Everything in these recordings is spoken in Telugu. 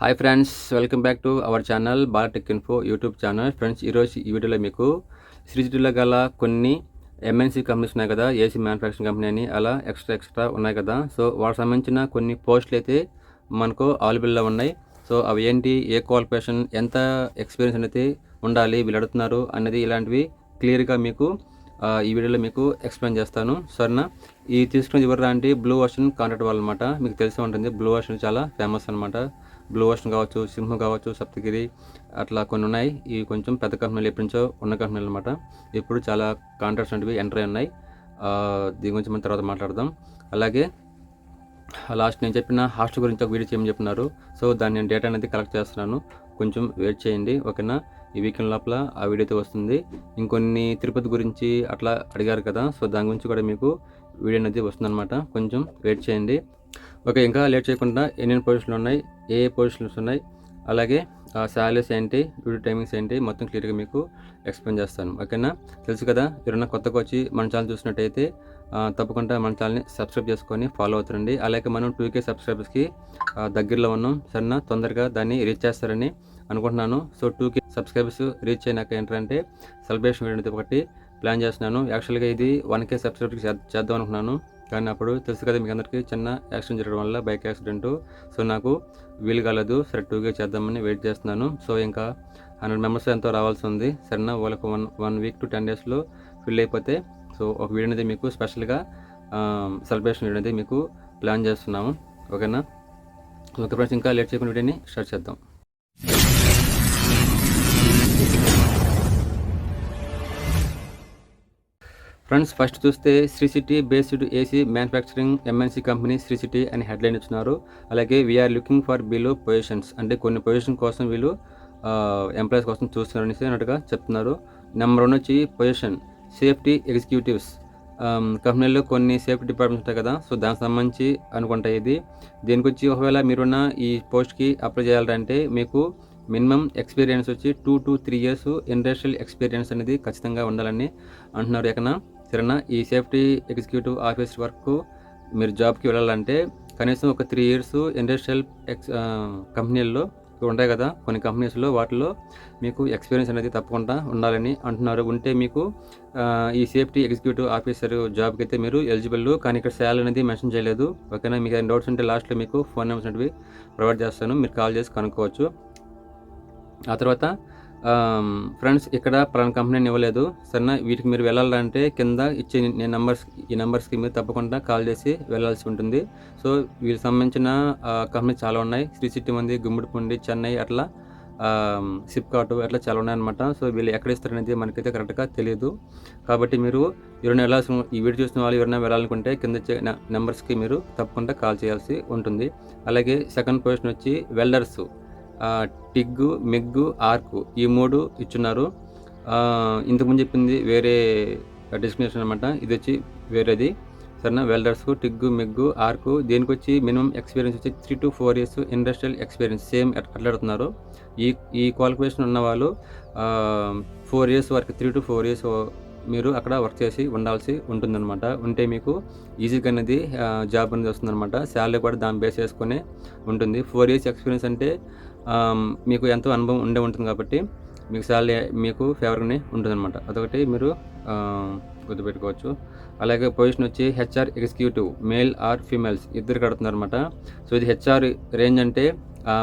Hi friends welcome back to our channel Balatech info YouTube channel friends ఈరోజు ఈ వీడియోలో మీకు శ్రీజిటిలో గల కొన్ని ఎంఎన్సీ కంపెనీస్ ఉన్నాయి కదా ఏసీ మ్యానుఫ్యాక్చరింగ్ కంపెనీ అని అలా ఎక్స్ట్రా ఎక్స్ట్రా ఉన్నాయి కదా. సో వాటికి సంబంధించిన కొన్ని పోస్టులు అయితే మనకు అవైలబుల్లో ఉన్నాయి. సో అవి ఏంటి ఏ క్వాలిఫికేషన్ ఎంత ఎక్స్పీరియన్స్ అనేది ఉండాలి వీళ్ళు అడుగుతున్నారు అనేది ఇలాంటివి క్లియర్గా మీకు ఈ వీడియోలో మీకు ఎక్స్ప్లెయిన్ చేస్తాను. సరేనా? ఈ తీసుకున్న ఎవరు అంటే బ్లూ వర్షన్ కాంట్రాక్ట్ వాళ్ళు అనమాట మీకు తెలిసే ఉంటుంది బ్లూ వర్షన్ చాలా ఫేమస్ అనమాట బ్లూ ఓషన్ కావచ్చు సింహం కావచ్చు సప్తగిరి అట్లా కొన్ని ఉన్నాయి. ఇవి కొంచెం పెద్ద కంపెనీలు ఎప్పటి నుంచో ఉన్న కంపెనీలు అనమాట ఇప్పుడు చాలా కాంట్రాక్ట్స్ అనేవి ఎంటర్ అయి ఉన్నాయి. దీని గురించి మనం తర్వాత మాట్లాడదాం. అలాగే లాస్ట్ నేను చెప్పిన హాస్టల్ గురించి ఒక వీడియో చేయమని చెప్పినారు. సో దాన్ని నేను డేటా అనేది కలెక్ట్ చేస్తున్నాను. కొంచెం వెయిట్ చేయండి ఓకేనా? ఈ వీకెండ్ లోపల ఆ వీడియో అయితే వస్తుంది. ఇంకొన్ని తిరుపతి గురించి అట్లా అడిగారు కదా సో దాని గురించి కూడా మీకు వీడియో అనేది వస్తుందన్నమాట. కొంచెం వెయిట్ చేయండి. ఓకే ఇంకా లేట్ చేయకుండా ఎన్ని పొజిషన్లు ఉన్నాయి ఏ పొజిషన్స్ ఉన్నాయి అలాగే శాలరీస్ ఏంటి డ్యూటీ టైమింగ్స్ ఏంటి మొత్తం క్లియర్గా మీకు ఎక్స్ప్లెయిన్ చేస్తాను ఓకేనా? తెలుసు కదా ఎవరైనా కొత్తగా వచ్చి మన ఛానల్ చూసినట్టయితే తప్పకుండా మన ఛానల్ని సబ్స్క్రైబ్ చేసుకొని ఫాలో అవుతారండి అలాగే మనం టూ కే సబ్స్క్రైబర్స్కి దగ్గరలో ఉన్నాం సరేనా? తొందరగా దాన్ని రీచ్ చేస్తారని అనుకుంటున్నాను. So two K subscribers reach అయినాక ఏంటంటే సెలబ్రేషన్ వీడియో ఒకటి ప్లాన్ చేస్తున్నాను. యాక్చువల్గా ఇది వన్ కే సబ్స్క్రైబర్కి చేద్దాం అనుకున్నాను కానీ అప్పుడు తెలుసు కదా మీకు అందరికీ చిన్న యాక్సిడెంట్ జరగడం వల్ల బైక్ యాక్సిడెంట్. సో నాకు వీలు కాలేదు సరే టూగా చేద్దామని వెయిట్ చేస్తున్నాను. సో ఇంకా హండ్రెడ్ మెంబర్స్ ఎంతో రావాల్సి ఉంది. సరేనా? వాళ్ళకి one one week to ten డేస్లో ఫిల్ అయిపోతే సో ఒక వీడియో అనేది మీకు స్పెషల్గా సెలబ్రేషన్ వీడియో అనేది మీకు ప్లాన్ చేస్తున్నాము. ఓకేనా? ఓకే ఫ్రెండ్స్ ఇంకా లేట్ చేయకుండా వీడియోని స్టార్ట్ చేద్దాం. ఫ్రెండ్స్ ఫస్ట్ చూస్తే Sri City based AC manufacturing MNC company Sri City అని హెడ్లైన్ ఇచ్చినారు అలాగే we're looking for below positions అంటే కొన్ని పొజిషన్ కోసం వీళ్ళు ఎంప్లాయీస్ కోసం చూస్తున్నారు అనేసి అన్నట్టుగా చెప్తున్నారు. నెంబర్ వన్ వచ్చి పొజిషన్ సేఫ్టీ ఎగ్జిక్యూటివ్స్ కంపెనీలో కొన్ని సేఫ్టీ డిపార్ట్మెంట్స్ ఉంటాయి కదా సో దానికి సంబంధించి అనుకుంటా ఇది. దీనికి వచ్చి ఒకవేళ మీరున్న ఈ పోస్ట్కి అప్లై చేయాలంటే మీకు మినిమం ఎక్స్పీరియన్స్ వచ్చి two to three years industrial experience అనేది ఖచ్చితంగా ఉండాలని అంటున్నారు ఎక్కడ సరేనా? ఈ సేఫ్టీ ఎగ్జిక్యూటివ్ ఆఫీస్ వర్క్ మీరు జాబ్కి వెళ్ళాలంటే కనీసం ఒక త్రీ ఇయర్స్ ఇండస్ట్రియల్ ఎక్స్ కంపెనీల్లో ఉంటాయి కదా కొన్ని కంపెనీస్లో వాటిలో మీకు ఎక్స్పీరియన్స్ అనేది తప్పకుండా ఉండాలని అంటున్నారు. ఉంటే మీకు ఈ సేఫ్టీ ఎగ్జిక్యూటివ్ ఆఫీసర్ జాబ్కి అయితే మీరు ఎలిజిబుల్ కానీ ఇక్కడ శాలరీ అనేది మెన్షన్ చేయలేదు. ఓకేనా? మీకు ఏమైనా డౌట్స్ ఉంటే లాస్ట్లో మీకు ఫోన్ నెంబర్స్ అనేవి ప్రొవైడ్ చేస్తాను. మీరు కాల్ చేసి కనుక్కోవచ్చు. ఆ తర్వాత ఫ్రెండ్స్ ఇక్కడ పలానా కంపెనీ ఇవ్వలేదు. సరేనా? వీటికి మీరు వెళ్ళాలంటే కింద ఇచ్చే నేను నెంబర్స్ ఈ నెంబర్స్కి మీరు తప్పకుండా కాల్ చేసి వెళ్ళాల్సి ఉంటుంది. సో వీళ్ళకి సంబంధించిన కంపెనీ చాలా ఉన్నాయి. శ్రీ సిటీ ఉంది గుమ్మడిపుండి చెన్నై అట్లా సిప్కాట్ అట్లా చాలా ఉన్నాయన్నమాట. సో వీళ్ళు ఎక్కడ ఇస్తారనేది మనకైతే కరెక్ట్గా తెలియదు కాబట్టి మీరు ఎవరైనా వెళ్ళాల్సిన ఈ వీడియో చూసిన వాళ్ళు ఎవరైనా వెళ్ళాలనుకుంటే కింద నెంబర్స్కి మీరు తప్పకుండా కాల్ చేయాల్సి ఉంటుంది. అలాగే సెకండ్ పొజిషన్ వచ్చి వెల్డర్స్. టిగ్గు మెగ్గు ఆర్కు ఈ మూడు ఇచ్చున్నారు. ఇంతకుముందు చెప్పింది వేరే డెస్టినేషన్ అనమాట ఇది వచ్చి వేరేది. సరేనా? వెల్డర్స్కు టిగ్గు మెగ్గు ఆర్కు దీనికి వచ్చి మినిమం ఎక్స్పీరియన్స్ వచ్చి three to four years industrial experience same అట్లాడుతున్నారు. ఈ ఈ క్వాలిఫికేషన్ ఉన్న వాళ్ళు ఫోర్ ఇయర్స్ వరకు త్రీ టు ఫోర్ ఇయర్స్ మీరు అక్కడ వర్క్ చేసి ఉండాల్సి ఉంటుందన్నమాట. ఉంటే మీకు ఈజీగా అనేది జాబ్ అనేది వస్తుందన్నమాట. శాలరీ కూడా దాన్ని బేస్ చేసుకునే ఉంటుంది. ఫోర్ ఇయర్స్ ఎక్స్పీరియన్స్ అంటే మీకు ఎంతో అనుభవం ఉండే ఉంటుంది కాబట్టి మీకు శాలరీ మీకు ఫేవర్గానే ఉంటుందన్నమాట. అదొకటి మీరు గుర్తుపెట్టుకోవచ్చు. అలాగే పొజిషన్ వచ్చి HR executive male or females ఇద్దరు కడుతున్నారు అనమాట సో ఇది హెచ్ఆర్ రేంజ్ అంటే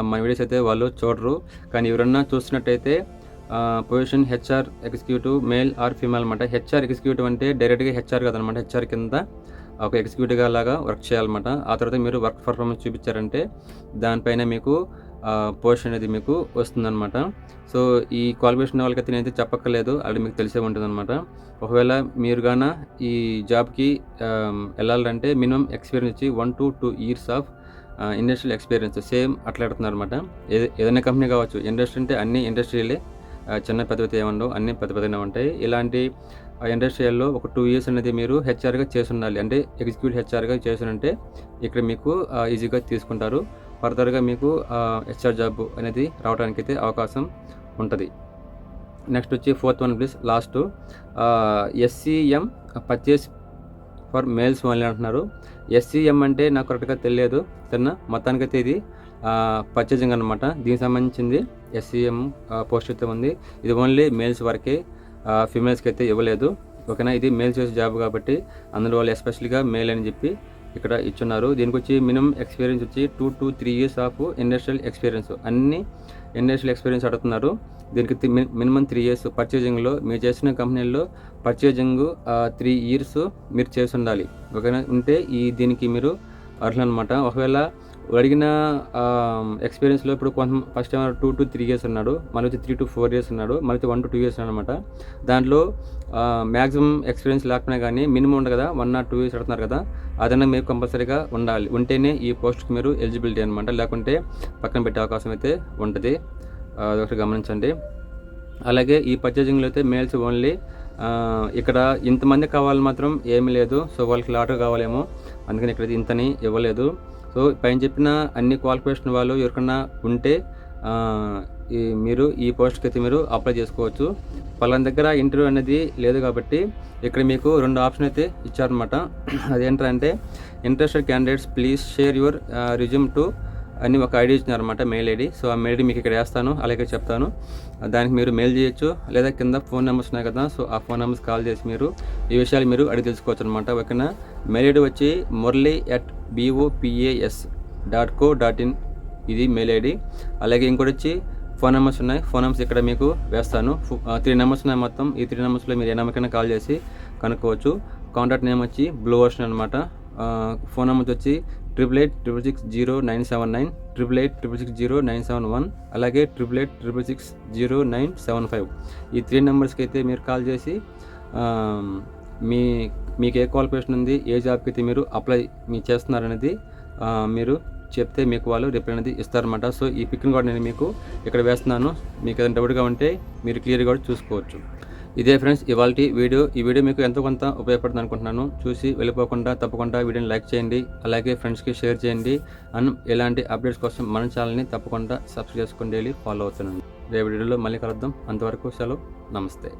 మన వీడియోస్ అయితే వాళ్ళు చూడరు. కానీ ఎవరన్నా చూస్తున్నట్టయితే position HR executive male or female అనమాట హెచ్ఆర్ ఎగ్జిక్యూటివ్ అంటే డైరెక్ట్గా హెచ్ఆర్ కదనమాట హెచ్ఆర్ కింద ఒక ఎగ్జిక్యూటివ్గా లాగా వర్క్ చేయాలన్నమాట. ఆ తర్వాత మీరు వర్క్ పర్ఫార్మెన్స్ చూపించారంటే దానిపైన మీకు పోర్షన్ అనేది మీకు వస్తుందన్నమాట. సో ఈ క్వాలిఫికేషన్ వాళ్ళకైతే నేనైతే చెప్పక్కర్లేదు. అది మీకు తెలిసే ఉంటుందన్నమాట. ఒకవేళ మీరు గాన ఈ జాబ్కి వెళ్ళాలంటే మినిమం ఎక్స్పీరియన్స్ వచ్చి one to two years of industrial experience same అట్లా పెడుతున్నారు అనమాట ఏదైనా కంపెనీ కావచ్చు. ఇండస్ట్రీ అంటే అన్ని ఇండస్ట్రీలే చిన్న పెద్ద పెద్ద ఏమఉండవు అన్ని పెద్ద పెద్దనే ఉంటాయి. ఇలాంటి ఇండస్ట్రియల్లో ఒక టూ ఇయర్స్ అనేది మీరు హెచ్ఆర్గా చేసి ఉండాలి. అంటే ఎగ్జిక్యూటివ్ హెచ్ఆర్గా చేసి ఉంటే ఇక్కడ మీకు ఈజీగా తీసుకుంటారు. ఫర్దర్గా మీకు హెచ్ఆర్ జాబ్ అనేది రావడానికి అయితే అవకాశం ఉంటుంది. నెక్స్ట్ వచ్చి fourth one please last. SCM purchase for males only అంటున్నారు. ఎస్సీఎం అంటే నాకు కరెక్ట్గా తెలియదు తిన్న మొత్తానికైతే ఇది పర్చేజింగ్ అనమాట దీనికి సంబంధించింది ఎస్సీఎం పోస్ట్ అయితే ఉంది. ఇది ఓన్లీ మేల్స్ వరకే ఫిమేల్స్కి అయితే ఇవ్వలేదు. ఓకేనా? ఇది మేల్ చేసే జాబ్ కాబట్టి అందులో వాళ్ళు ఎస్పెషల్గా మేల్ అని చెప్పి ఇక్కడ ఇచ్చున్నారు. దీనికి వచ్చి మినిమం ఎక్స్పీరియన్స్ వచ్చి two to three years of industrial experience అన్ని ఇండస్ట్రియల్ ఎక్స్పీరియన్స్ అడుగుతున్నారు. దీనికి మినిమం త్రీ ఇయర్స్ పర్చేజింగ్లో మీరు చేసిన కంపెనీల్లో పర్చేజింగ్ త్రీ ఇయర్స్ మీరు చేసి ఉండాలి ఒకవేళ ఉంటే ఈ దీనికి మీరు అర్హులన్నమాట. ఒకవేళ అడిగిన ఎక్స్పీరియన్స్లో ఇప్పుడు కొంత first time two to three years ఉన్నాడు. మళ్ళీ వచ్చి త్రీ టు ఫోర్ ఇయర్స్ ఉన్నాడు. మళ్ళీ వన్ టు టూ ఇయర్స్ అనమాట దాంట్లో మ్యాక్సిమం ఎక్స్పీరియన్స్ లేకపోయినా కానీ మినిమం ఉండదు కదా వన్ ఆర్ టూ ఇయర్స్ పెడుతున్నారు కదా అదన్నా మీరు కంపల్సరీగా ఉండాలి. ఉంటేనే ఈ పోస్ట్కి మీరు ఎలిజిబిలిటీ అనమాట లేకుంటే పక్కన పెట్టే అవకాశం అయితే ఉంటుంది. అదొకటి గమనించండి. అలాగే ఈ పర్చేజింగ్లో అయితే మేల్స్ ఓన్లీ ఇక్కడ ఇంతమంది కావాలి మాత్రం ఏమీ లేదు. సో వాళ్ళకి లాటర్ కావాలేమో. అందుకని ఇక్కడ ఇంతని ఇవ్వలేదు. సో పైన చెప్పిన అన్ని క్వాలిఫికేషన్ వాళ్ళు ఎవరికన్నా ఉంటే ఈ మీరు ఈ పోస్ట్కి అయితే మీరు అప్లై చేసుకోవచ్చు. పలాన దగ్గర ఇంటర్వ్యూ అనేది లేదు కాబట్టి ఇక్కడ మీకు రెండు ఆప్షన్ అయితే ఇచ్చారనమాట అదేంటంటే interested candidates please share your resume to అని ఒక ఐడి ఇచ్చినారనమాట మెయిల్ ఐడి. సో ఆ మెయిల్ ఐడి మీకు ఇక్కడ వేస్తాను అలాగే చెప్తాను. దానికి మీరు మెయిల్ చేయొచ్చు లేదా కింద ఫోన్ నెంబర్స్ ఉన్నాయి కదా సో ఆ ఫోన్ నెంబర్స్ కాల్ చేసి మీరు ఈ విషయాలు మీరు అడిగి తెలుసుకోవచ్చు అనమాట ఓకేనా? మెయిల్ ఐడి వచ్చి Murali at BOPAS dot co dot in ఇది మెయిల్ ఐడి. అలాగే ఇంకోటి వచ్చి ఫోన్ నెంబర్స్ ఉన్నాయి ఫోన్ నెంబర్స్ ఇక్కడ మీకు వేస్తాను. త్రీ నెంబర్స్ ఉన్నాయి మొత్తం. ఈ త్రీ నెంబర్స్లో మీరు ఏ నెంబర్కైనా కాల్ చేసి కనుక్కోవచ్చు. కాంటాక్ట్ నేమ్ వచ్చి బ్లూ ఓషన్ అనమాట ఫోన్ నెంబర్ వచ్చి triple eight triple six zero nine seven nine triple eight triple six zero nine seven one అలాగే triple eight triple six zero nine seven five. ఈ త్రీ నెంబర్స్కి అయితే మీరు కాల్ చేసి మీ మీకు ఏ క్వాలిఫికేషన్ ఉంది ఏ జాబ్కి అయితే మీరు అప్లై మీ చేస్తున్నారనేది మీరు చెప్తే మీకు వాళ్ళు రిప్లై అనేది ఇస్తారనమాట సో ఈ పిక్ని కూడా నేను మీకు ఇక్కడ వేస్తున్నాను. మీకు ఏదైనా డౌట్గా ఉంటే మీరు క్లియర్గా కూడా చూసుకోవచ్చు. ఇదే ఫ్రెండ్స్ ఇవాళ వీడియో. ఈ వీడియో మీకు ఎంతో కొంత ఉపయోగపడుతుంది అనుకుంటున్నాను. చూసి వెళ్ళిపోకుండా తప్పకుండా వీడియోని లైక్ చేయండి. అలాగే ఫ్రెండ్స్కి షేర్ చేయండి. అండ్ ఇలాంటి అప్డేట్స్ కోసం మన ఛానల్ని తప్పకుండా సబ్స్క్రైబ్ చేసుకుని డైలీ ఫాలో అవుతున్నాను రేపు వీడియోలో మళ్ళీ కలుద్దాం. అంతవరకు సెలవు. నమస్తే.